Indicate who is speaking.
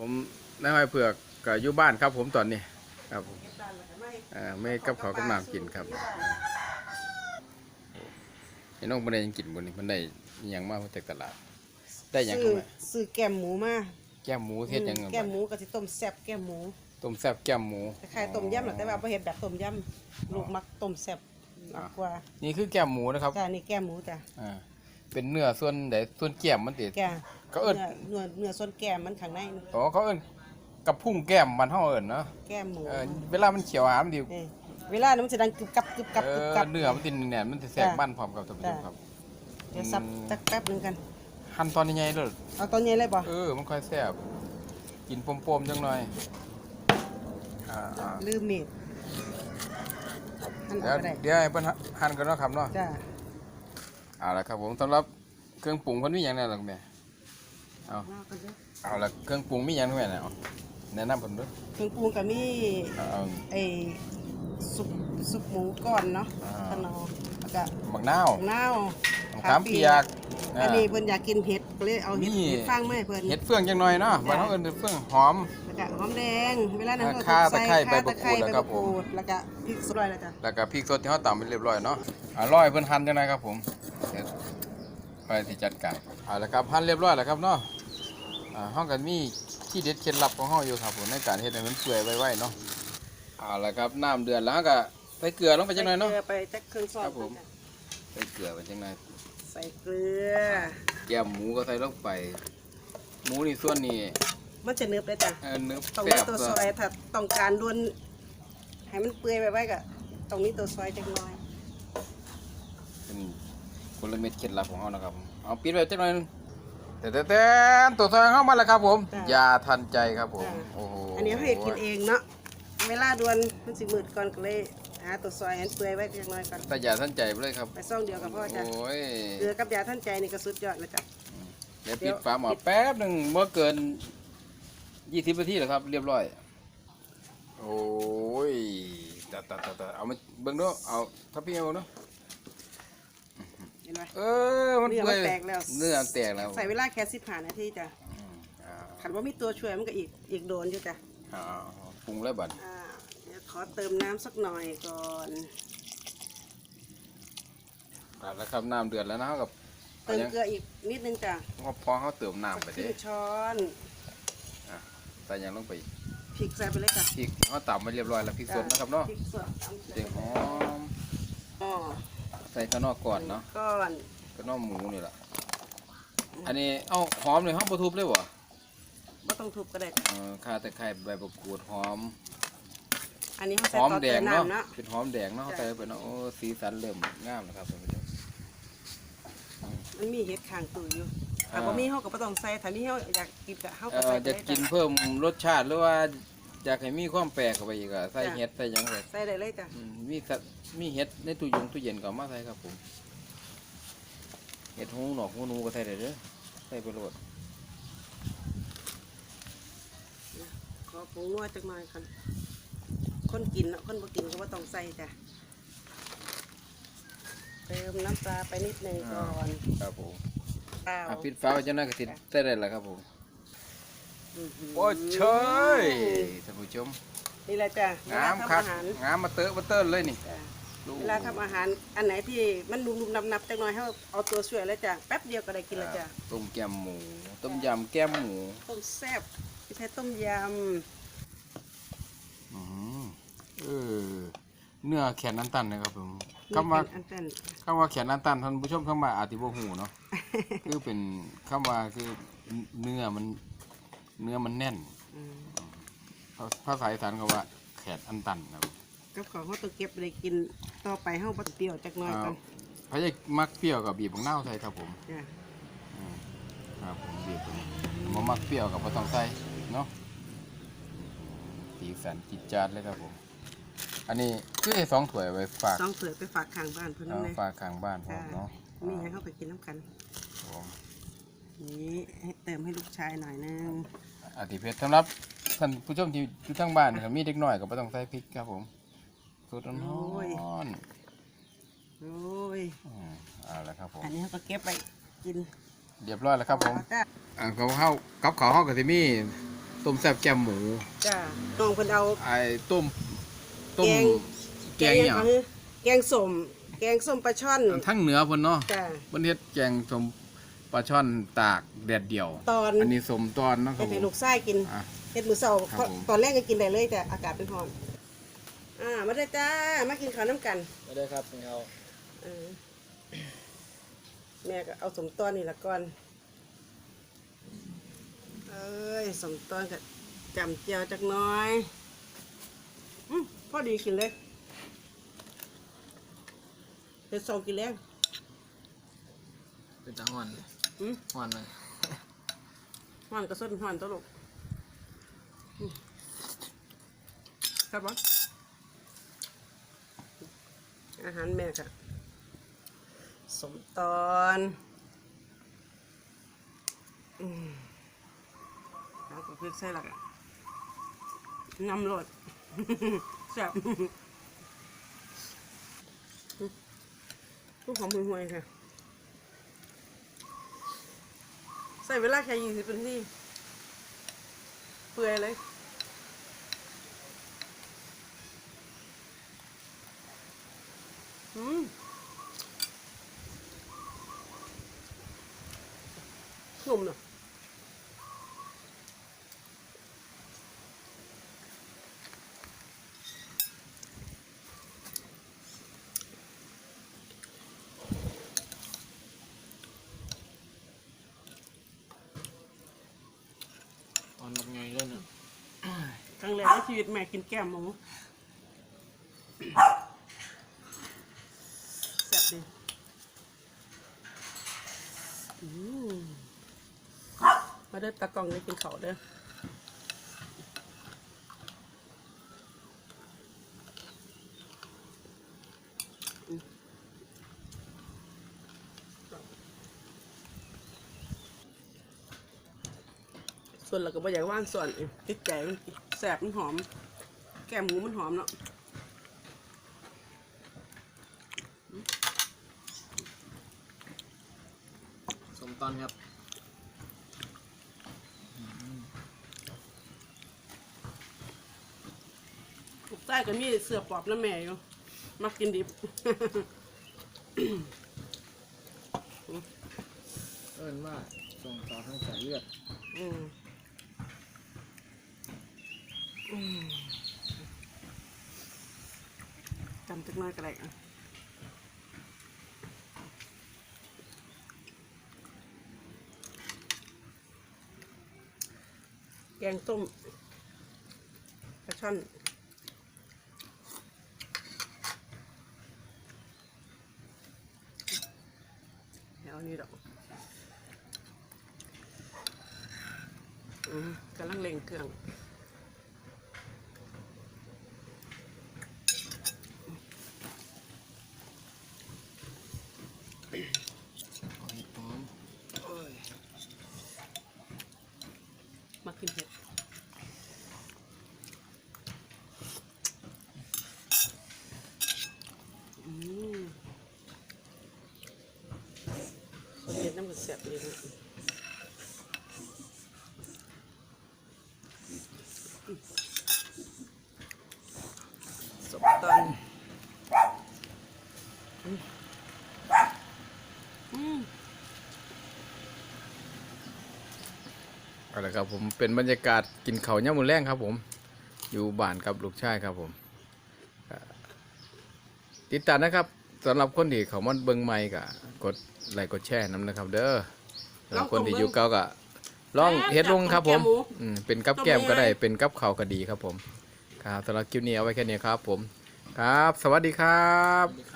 Speaker 1: ผมนายห้อยเผือกก็อยู่บ้านครับ ผมตอนนี้ครับผมอ่าไม่กับเขาวกับน้ำกินครับไอ้น้องมันได้หยังกินบนนี้มันได้อิหยังมาจากตลาด ได้หยัง
Speaker 2: ซื้
Speaker 1: เข้า
Speaker 2: อ
Speaker 1: มา
Speaker 2: ซื้อแก้มหมูมา
Speaker 1: แก้มหมูเฮ็ดหยัง
Speaker 2: อืม
Speaker 1: ไง
Speaker 2: แก้มหมูกับสิต้มแซ่บแก้มหมู
Speaker 1: ต้มแซ่บแก้มหมู
Speaker 2: คล้ายๆต้มยำแหละแต่ว่าบ่เฮ็ดแบบต้มยำลูกมักต้มแซ่บมากกว่า
Speaker 1: นี่คือแก้มหมูนะครับ
Speaker 2: จ้านี่แก้มหมูจ้ะ
Speaker 1: อ่า เป็นเนื้อส่วนใดส่วนแก้มมันติด
Speaker 2: แก้
Speaker 1: เขาเอิ้น
Speaker 2: เนื้อเนื้อส่วนแก้มมันข้างในนี่
Speaker 1: อ๋อเขาเอิ้นกับพุ่งแก้มมันเฮาเอิ้นเนาะ
Speaker 2: แก้มหมู
Speaker 1: เออเวลามันเขียวหามนดี
Speaker 2: นี่เวลานั้นมันจะดังกึบกับกึบกับ
Speaker 1: เอกึ
Speaker 2: บ
Speaker 1: อ
Speaker 2: กับ
Speaker 1: เนื้อมันติแน่นมันสิแทรก
Speaker 2: จ้ะ
Speaker 1: บ้านพร้อมกับท่านผู้ชมครับ
Speaker 2: เดี๋ยวสับ
Speaker 1: อืม
Speaker 2: สักแป๊บหนึงกัน
Speaker 1: หั่นตอนใหญ่ๆเลย
Speaker 2: เอาตอนนี้เลยบ่
Speaker 1: เออ มันค่อยแซ่บกินปมๆจังหน่อยอ่าอ่า
Speaker 2: ลืมมีดหั่น
Speaker 1: เดี๋ยว
Speaker 2: เอาก็ได้
Speaker 1: เดี๋ยวให้เพิ่นหั่นกันเนาะครับเนาะ
Speaker 2: จ้า
Speaker 1: เอาละครับผมสำหรับเครื่องปรุงเพิ่นมีหยังแน่ล่ะแม่เอา
Speaker 2: เอากันเด้อ
Speaker 1: เอาละเครื่องปรุงมีหยังแม่น่ะเอาแนะนำเพิ่นเด้อ
Speaker 2: เครื่องปรุงก็มี
Speaker 1: เอาเอา
Speaker 2: ไอ้ซุปซุปหมูก้อนเนาะ
Speaker 1: อ่า
Speaker 2: ขนมแล้วก็
Speaker 1: บักนาว
Speaker 2: นาว
Speaker 1: มะขามเปียก
Speaker 2: อันนี้เพิ่นอยากกินเห็ดก็เลยเอาเห็ด
Speaker 1: นี่
Speaker 2: เห็ดฟางมาให้เพิ่น
Speaker 1: เห็ดเฟืองจังหน่อยเนาะ
Speaker 2: จ้ะ
Speaker 1: บ้านเฮาเอิ้นเห็ดเฟืองหอม
Speaker 2: แล้วก็หอมแดง เวลานั้น
Speaker 1: อ่า
Speaker 2: ก็
Speaker 1: ข่า
Speaker 2: ใส่
Speaker 1: ตะไคร้
Speaker 2: ข่า
Speaker 1: ใบ
Speaker 2: ตะไคร้
Speaker 1: มะกรูดแล้วครับผม
Speaker 2: ใแล้วก็พริกสดแล้วจ้ะ
Speaker 1: แล้วก็พริกสดที่เขาตำไปเรียบร้อยเนาะอ่าร้อยเพิ่นหั่นจังไดครับผมเดี๋ยว ไปที่จัดการเอาละครับหั่นเรียบร้อยแล้วครับเนาะอ่าเฮาก็มีที่เด็ดเคล็ดลับของเฮาอยู่ครับผมในการเฮ็ดให้มันเปื่อยไวๆเนาะเอาละครับน้ำเดือดแล้วเราก็ใส่เกลือลงไปจังหน่อยเนาะ
Speaker 2: ใส่กลืไปจักครึ่งซอ
Speaker 1: ค
Speaker 2: ง
Speaker 1: รับผมใส่เกลือไปจังหน่อย
Speaker 2: ใส่เกลือ
Speaker 1: แก้มหมูก็ใส่ลงไป หมูนี่ส่วนนี้
Speaker 2: มันจะเนึบเลยจ้ะ
Speaker 1: เออเนื้อ
Speaker 2: ต้อง
Speaker 1: แซ่
Speaker 2: มี
Speaker 1: บ
Speaker 2: ตัวซอยถ้าต้องการล้วนให้มันเปื่อยไปไว้ก็ต้องมีตัวซอยจักหน่อย
Speaker 1: เป็น กลเม็ดเคล็ดลับของเฮานะครับผมเอาปิดไว้จังหน่อยหนึงแต่แต่แต่ตัวซอยของเฮามาแล้วครับผมอย่าทันใจครับผม
Speaker 2: จ้ะ
Speaker 1: โอ้โห
Speaker 2: อันนี้เขาเฮ็ดกินเองเนาะ เวลาด่วนมันสิมืดก่อนก็เลยหาตัวซอยให้มันเปื่อยไว้จักหน่อยก่อน
Speaker 1: แต่อย่าทันใจไปเลยครับ
Speaker 2: ไปซ่องเดียวกับพ่อจ้ะ
Speaker 1: โอ้ย
Speaker 2: เกลือกับยาท่านใจนี่ก็สุดยอดเลยจ้ะ
Speaker 1: เดี๋ยว
Speaker 2: เดี๋
Speaker 1: ปิ
Speaker 2: ยว
Speaker 1: ดฝาหม้อแป๊บหนึ่งเมื่อเกินยี่สิบนาทีแล้วครับ เรียบร้อย โอ้ยตัดตัดตัดตัดเอามาเบิ่งดูเอาถ้าพี่เอาเนาะ
Speaker 2: เห็นไหม
Speaker 1: เออมัน
Speaker 2: เนื้อ
Speaker 1: เปื่
Speaker 2: มั
Speaker 1: อย
Speaker 2: นแตกแล้ว
Speaker 1: เนื้อแตกแล้ว
Speaker 2: ใส่เวลาแค่สิบห้านาทีจ้ะ
Speaker 1: อืมอ่า
Speaker 2: ขันว่ามีตัวช่วยมันก็อีกอีกโดนอยู่จ้ะ
Speaker 1: อ่าปรุงแล้วบัด
Speaker 2: อ่าเดี๋ยวขอเติมน้ำสักหน่อยก่อน
Speaker 1: ตัดแล้วครับน้ำเดือดแล้วนะเขากับ
Speaker 2: เติมเกลืออีกนิดนึงจ้ะ
Speaker 1: พอพอเขาเติมน้ำไป
Speaker 2: ครึ่
Speaker 1: เด้
Speaker 2: งช้อน
Speaker 1: ใส่หยังลงไปอีก
Speaker 2: พริกใส่ไปเลยจ้ะ
Speaker 1: พริกเขาตำมาเรียบร้อยแล้วพริกสดนะครับเนาะ
Speaker 2: พริกสดตำ
Speaker 1: เสียงหอม
Speaker 2: อ๋อ
Speaker 1: ใส่ข้างนอกก่อนเนาะ
Speaker 2: ก้อน
Speaker 1: ข้างนอกหมูนี่แหละอันนี้เอาหอมเลยหอมปลาทุบเลยวะ
Speaker 2: ไม่ต้องทุบก็ได้จ้ะ
Speaker 1: เออข่าตะไคร้ใบมะกรูดหอม
Speaker 2: อันนี้เขา
Speaker 1: ห
Speaker 2: ใส่
Speaker 1: อม
Speaker 2: ต่อ
Speaker 1: แด
Speaker 2: เติ
Speaker 1: ง
Speaker 2: ม
Speaker 1: เนาะ
Speaker 2: น้ำเนาะ
Speaker 1: เป็นหอมแดงเนาะ
Speaker 2: จ้ะ
Speaker 1: ใส่ไปเนาะโอ้สีสันเริ่มงามแล้วครับท่านผู้ชม
Speaker 2: มันมีเห็ดข้างตู้อยู่
Speaker 1: อ่า
Speaker 2: ถ้าบ่มีเขาก็บ่ต้องใส่ถ้ามีเขาอยากกินก็เขา
Speaker 1: เอ
Speaker 2: ก็ใส่
Speaker 1: อ
Speaker 2: ไป
Speaker 1: จะ
Speaker 2: เลย
Speaker 1: กิน
Speaker 2: จ้ะ
Speaker 1: เพิ่มรสชาติหรือว่า อยากให้มีความแปลกเข้าไปอีกอะใส่
Speaker 2: จ้ะ
Speaker 1: เห็ดใส่หยังไง
Speaker 2: ใส่ได้เลยจ้ะ
Speaker 1: มีสัตว์มีเห็ดในตู้ยงตู้เย็นก็เอามาใส่ครับผมเห็ดหูหนอกหูหนูก็ใส่ได้เด้อใส่ไปโหลด
Speaker 2: ขอผงนัวจักหน่อยก่อนคนกินเนาะคนบ่กินก็บ่ต้องใส่จ้ะเติมน้ำปลาไปนิดหนึงก่อน
Speaker 1: ครับผม
Speaker 2: เปล่า
Speaker 1: อะปิดฟ้าไว้จังนั้นก็ติดใส่ได้แล้วครับผม
Speaker 2: อื้อหือ
Speaker 1: โอ้เชยท่านผู้ชม
Speaker 2: นี่แหละจ้ะเว
Speaker 1: งา
Speaker 2: ลาม
Speaker 1: ครับ
Speaker 2: ทำอาหาร
Speaker 1: งามมาเตอะมาเติ้นเลยนี่
Speaker 2: จ้ะ
Speaker 1: ดู
Speaker 2: เวลาทำอาหารอันไหนที่มันนุ่มๆนับๆจักหน่อยให้เอาตัวช่วยแล้วจ้ะแป๊บเดียวก็ได้กินแล้วจ้ะ
Speaker 1: ต้มแกมหมู ต้มยำแก้มหมู
Speaker 2: ต้มแซ่บไม่ใช่ต้มย
Speaker 1: อืมเออเนื้อแขนนันตันนะครับผมำคำว่า
Speaker 2: นี่เป็นอันนั้น
Speaker 1: คำว่าแขนนันตันท่านผู้ชมคำว่าอาจติบ่หูเนาะ คือเป็นคำว่าคือเนื้อมัน เนื้อมันแน่น
Speaker 2: อืม
Speaker 1: ภาภาษาอีสานเขาว่าแขนอันตันครับ
Speaker 2: กับของเขาต้องเก็บไปได้กินต่อไปเฮาบ่เปรี้ยวจักหน่อยก่อน
Speaker 1: พระเอกมักเปรี้ยวกับบีบของเน่าวใส่ครับผม
Speaker 2: จ้ะ
Speaker 1: ครับผมบีบผมบ่มักเปรี้ยวกับบ่ต้องใส่เนาะสีสันจิตจาดเลยครับผม อันนี้คือไอ้สองถ้วยไว้ฝาก
Speaker 2: ต้องเสือไปฝากข้างบ้านเพิ่น
Speaker 1: เอา
Speaker 2: นำเลย
Speaker 1: ฝากข้างบ้านผมเนาะ
Speaker 2: มีให้เขาไปกินน้ำกัน
Speaker 1: ผม
Speaker 2: นี่ให้เติมให้ลูกชายหน่อยนึง
Speaker 1: อาทิเพชรสำหรับท่านผู้ชมที่อยู่ทางบ้านนะครับมีเด็กน้อยก็บ่ต้องใส่พริกครับผมสูตรร้อน
Speaker 2: โอ้ย
Speaker 1: ๆอืมเอาละครับผม
Speaker 2: อันนี้เขาก็เก็บไปกิน
Speaker 1: เรียบร้อยแล้วครับผม
Speaker 2: จ้ะ
Speaker 1: อ่าเขาเข้ากับเขาวเฮาก็สิมีต้มแซ่บแกมหมู
Speaker 2: จ้าน้องเพิ่นเอา
Speaker 1: ไอ้ต้มต้ม
Speaker 2: แกง
Speaker 1: แกง
Speaker 2: ห
Speaker 1: หยัง
Speaker 2: ก็คือแกงส้มแกงส้มปลาช่อน
Speaker 1: ทั้งเหนือเพิ่นเนาะ
Speaker 2: จ้า
Speaker 1: เพิ่นเฮ็ดแกงสมป ลาช่อนตากแดดเดียว
Speaker 2: ตอน
Speaker 1: อันนี้สมตอนเนาะค
Speaker 2: ให้
Speaker 1: รับผ
Speaker 2: ให้
Speaker 1: ม
Speaker 2: ลูกชายกิน
Speaker 1: อะ
Speaker 2: เฮ็ดมื้อเช้า
Speaker 1: ครับผม
Speaker 2: ตอนแรกก็กินได้เลยแต่อากาศเป็นร้อน อ่า มาเด้อจ้า มากินข้าวน้ำกัน
Speaker 3: ไม่ได้ครับเป็นเขา
Speaker 2: เออแม่ก็เอาสมต้อนนี่ละก่อน เอ้ยสมต้อนก็จำเจียวจักหน้อยอืมพอดีกินเลยเฮ็ดซองกินแล้ว
Speaker 3: เป็นจังหวัน
Speaker 2: อืม
Speaker 3: หวันเลย
Speaker 2: ห่อนกระส้นห่อนตลกอืมครับบออาหารแม่ค่ะสมตอนอืมแล้วก็พริกใส่หลักอะน้ำรดแซ่บลูกหอมห่วยๆค่ะ ใส่เวลาแค่ยี่สิบนาทีเปื่อยเลยอืมนุ่มเนาะ
Speaker 3: อนยังไงเล่นอะ
Speaker 2: ครั้งแรกในชีวิตแม่กินแก้มหมูแซ่บดีมาเด้อตะกล้องได้กินเขาเด้อ วนเราก็บ่อยากว่างส่วนอีกติดใจมันแสบมันหอม แก้มหมูมันหอมเนาะ
Speaker 3: สมตอนครับ
Speaker 2: ลูกใต้ก็มีเสือปอบน้ำแม่อยู่ มักกินดิบ
Speaker 3: เอิ้นว่าส่งต่อทางสายเลือด
Speaker 2: อืมอืม จำจักน้อยก็ได้อะแกงส้มปลาช่อนแถวนี้ดอกกำลังเล่งเครื่อง
Speaker 3: เอาเห็ดหอมโอ้ย
Speaker 2: นเห็ดอืมเห็ดน้ำมันแสบเลยสบตอนอืมอืม
Speaker 1: เอาละครับผมเป็นบรรยากาศกินข้าวย่ำมือแรงครับผมอยู่บ้านกับลูกชายครับผมก็ติดตามนะครับสำหรับคนที่เขามาเบิ่งใหม่ก็กดไลค์กดแชร์น้ำนะครับ เด้อสำหรับคนที่อยู่เก่าก็ลองเฮ็ดลงครับผมอืมเป็นกับแก้มก็ได้เป็นกับข้าวก็ดีครับผม ครับสำหรับคลิปนี้เอาไว้แค่นี้ครับผม ครับ สวัสดีครับ
Speaker 3: สวัสดีครับ